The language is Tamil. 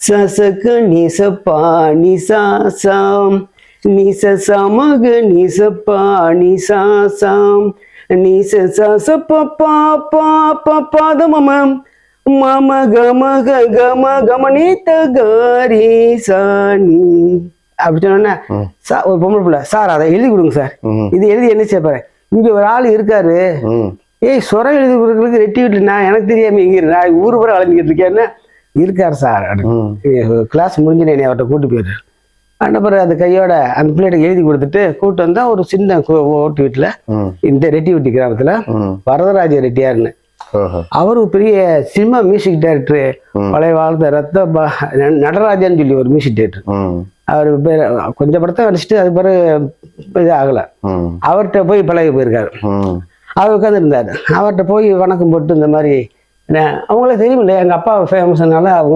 சசக நிசப்பா நிசாசாம். நிச சமக நிசப்பா நிசாசாம். நிச சச பப்பா பா பதமமம் மம கம க கம கமனித்த காரி சாணி அப்படி சொன்னா சார் ஒரு பொம்பளை பிள்ளை சார் அதை எழுதி கொடுங்க சார். இது எழுதி என்ன செய்ய இங்க ஒரு ஆள் இருக்காரு. ஏய் சொரம் எழுதி கொடுக்கறதுக்கு ரெட்டி விட்டு நான் எனக்கு தெரியாம இரு. நான் ஊர் பூரா அலைஞ்சிட்டு இருக்கேன்னு இருக்கார் சார் கிளாஸ் முடிஞ்சு என்னை அவர்கிட்ட கூட்டு போயிடுறாரு அந்த பிறகு அந்த கையோட அந்த பிள்ளைகிட்ட எழுதி கொடுத்துட்டு கூட்டு வந்தா ஒரு சின்ன ஓட்டு வீட்டுல இந்த ரெட்டிவெட்டி கிராமத்துல ம். வரதராஜ ரெட்டியார்னு. அவரு பெரிய சினிமா மியூசிக் டைரக்டர் பழைய வாழ்ந்த ரத்த நடராஜன் சொல்லி ஒரு மியூசிக் டைரக்டர் அவர் பேர் கொஞ்சம் படத்தை நடிச்சிட்டு அது பிறகு இது ஆகல. அவர்கிட்ட போய் பழகி போயிருக்காரு. அவர் உட்காந்துருந்தாரு அவர்கிட்ட போய் வணக்கம் போட்டு இந்த மாதிரி நான் அவங்களே தெரியும் இல்லையா எங்கள் அப்பா ஃபேமஸ்னால அவங்க